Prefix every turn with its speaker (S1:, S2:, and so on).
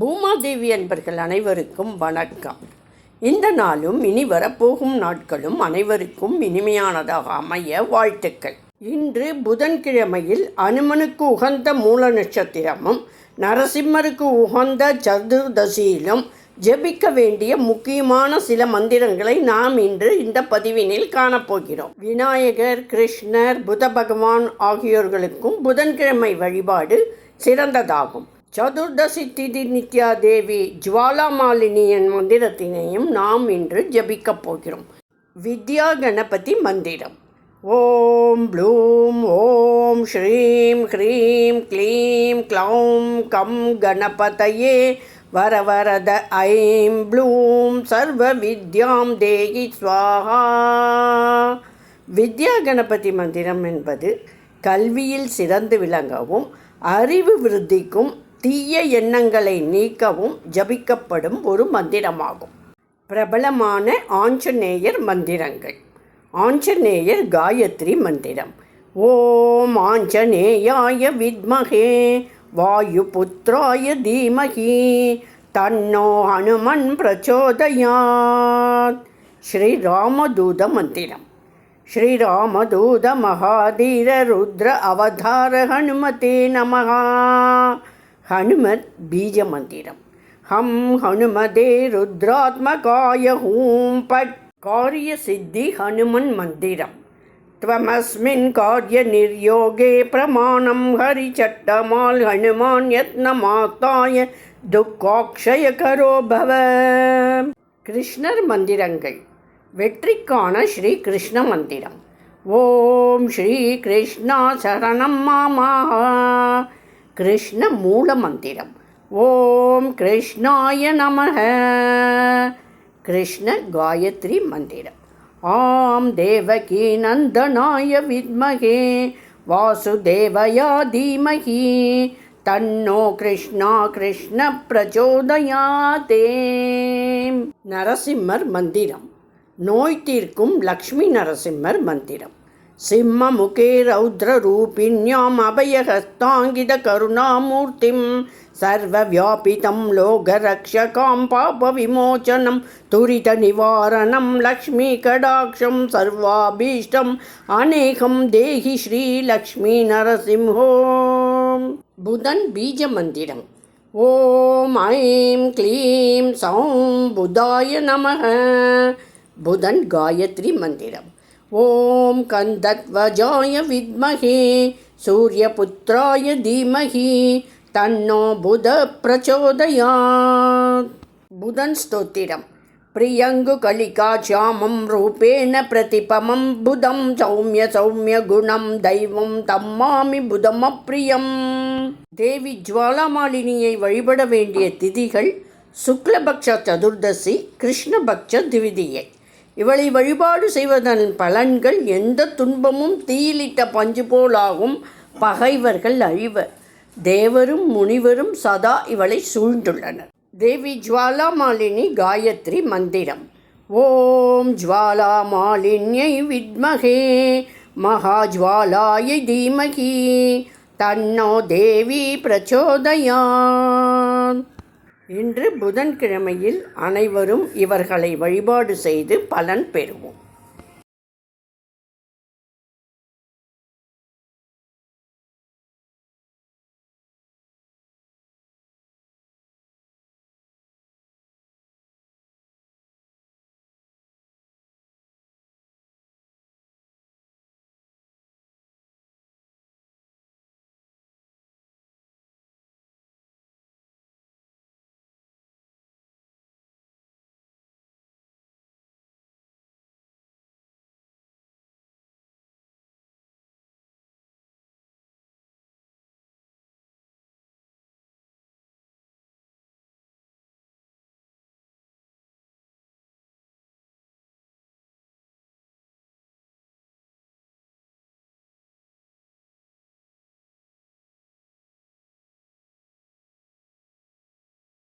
S1: பூமாதேவி அன்பர்கள் அனைவருக்கும் வணக்கம். இந்த நாளும் இனி வரப்போகும் நாட்களும் அனைவருக்கும் இனிமையானதாக அமைய வாழ்த்துக்கள். இன்று புதன்கிழமையில் அனுமனுக்கு உகந்த மூல நட்சத்திரமும் நரசிம்மருக்கு உகந்த சதுர்தசியிலும் ஜெபிக்க வேண்டிய முக்கியமான சில மந்திரங்களை நாம் இன்று இந்த பதிவினில் காணப்போகிறோம். விநாயகர் கிருஷ்ணர் புத பகவான் ஆகியோர்களுக்கும் புதன்கிழமை வழிபாடு சிறந்ததாகும். சதுர்தசி திதி நித்யா தேவி ஜுவாலாமாலினியன் மந்திரத்தினையும் நாம் இன்று ஜபிக்கப் போகிறோம். வித்யா கணபதி மந்திரம். ஓம் ப்ளூம் ஓம் ஸ்ரீம் ஹ்ரீம் க்ளீம் க்ளௌம் கம் கணபதயே. வரவரத ஐம் ப்ளூம் சர்வ வித்யாம் தேகி ஸ்வாஹா. வித்யா கணபதி மந்திரம் என்பது கல்வியில் சிறந்து விளங்கவும் அறிவு விருத்திக்கும் தீய எண்ணங்களை நீக்கவும் ஜபிக்கப்படும் ஒரு மந்திரமாகும். பிரபலமான ஆஞ்சநேயர் மந்திரங்கள். ஆஞ்சநேயர் காயத்ரி மந்திரம். ஓம் ஆஞ்சநேயாய வித்மகே வாயு புத்திராய தீமகி தன்னோ ஹனுமன் பிரச்சோதயாத். ஸ்ரீராமதூத மந்திரம். ஸ்ரீராமதூத மகாதீர ருத்ர அவதார ஹனுமதே நமகா अवतार हनुमते नमः हनुमत् बीजमन्दिरं हं हनुमते रुद्रात्मकाय हूं पट् कार्यसिद्धि हनुमन्मन्दिरं त्वमस्मिन् कार्यनिर्योगे प्रमाणं हरिचट्टमाल् हनुमान् यत्नमाताय दुःखाक्षयकरो भव கிருஷ்ணர் மந்திரங்கள் வெற்றிக்கான ஸ்ரீ கிருஷ்ண மந்திரம் ஓம் ஸ்ரீ கிருஷ்ணா சரணம் மாமா கிருஷ்ண மூல மந்திரம் ஓம் கிருஷ்ணாய நமக கிருஷ்ண காயத்ரி மந்திரம். ஆம் தேவகி நந்தனாய வித்மகே. வாசுதேவயா தீமகி. தன்னோ கிருஷ்ணா கிருஷ்ண பிரச்சோதயாதே. நரசிம்மர் மந்திரம். நோய் தீர்க்கும் லக்ஷ்மி நரசிம்மர் மந்திரம். सिंहमुखे रौद्ररूपिण्यामभयहस्ताङ्गितकरुणामूर्तिं सर्वव्यापितं लोकरक्षकां पापविमोचनं तुरितनिवारणं लक्ष्मीकटाक्षं सर्वाभीष्टम् अनेकं देहि श्रीलक्ष्मीनरसिंहो। बुधन् बीजमन्दिरम्। ॐ ऐं क्लीं सौं बुधाय नमः। बुधन् गायत्रीमन्दिरम्। ஓம் ஐம் க்ளீம் சௌம் கந்தத்வஜாய வித்மகே சூரியபுத்திராய தீமகி தன்னோ புத பிரச்சோதயா புதன் ஸ்தோத்திரம். பிரியங்கு கலிகாச்சாமம் ரூபேண பிரதிபமம் புதம் சௌமிய சௌமிய குணம் தெய்வம் தம்மாமி புதம் அப்ரியம் தேவி ஜுவாலாமாலினியை வழிபட வேண்டிய திதிகள் சுக்லபக்ஷ சதுர்தசி கிருஷ்ணபக்ஷ திவிதியை. இவளை வழிபாடு செய்வதன் பலன்கள் எந்த துன்பமும் தீயிலிட்ட பஞ்சு போலாகும். பகைவர்கள் அழிவர். தேவரும் முனிவரும் சதா இவளை சூழ்ந்துள்ளனர். தேவி ஜுவாலாமாலினி காயத்ரி மந்திரம். ஓம் ஜுவாலாமாலின்யை வித்மகே. மகாஜ்வாலாயை தீமகி. தன்னோ தேவி பிரச்சோதயாத் இன்று புதன்கிழமையில் அனைவரும் இவர்களை வழிபாடு செய்து பலன் பெறுவோம்.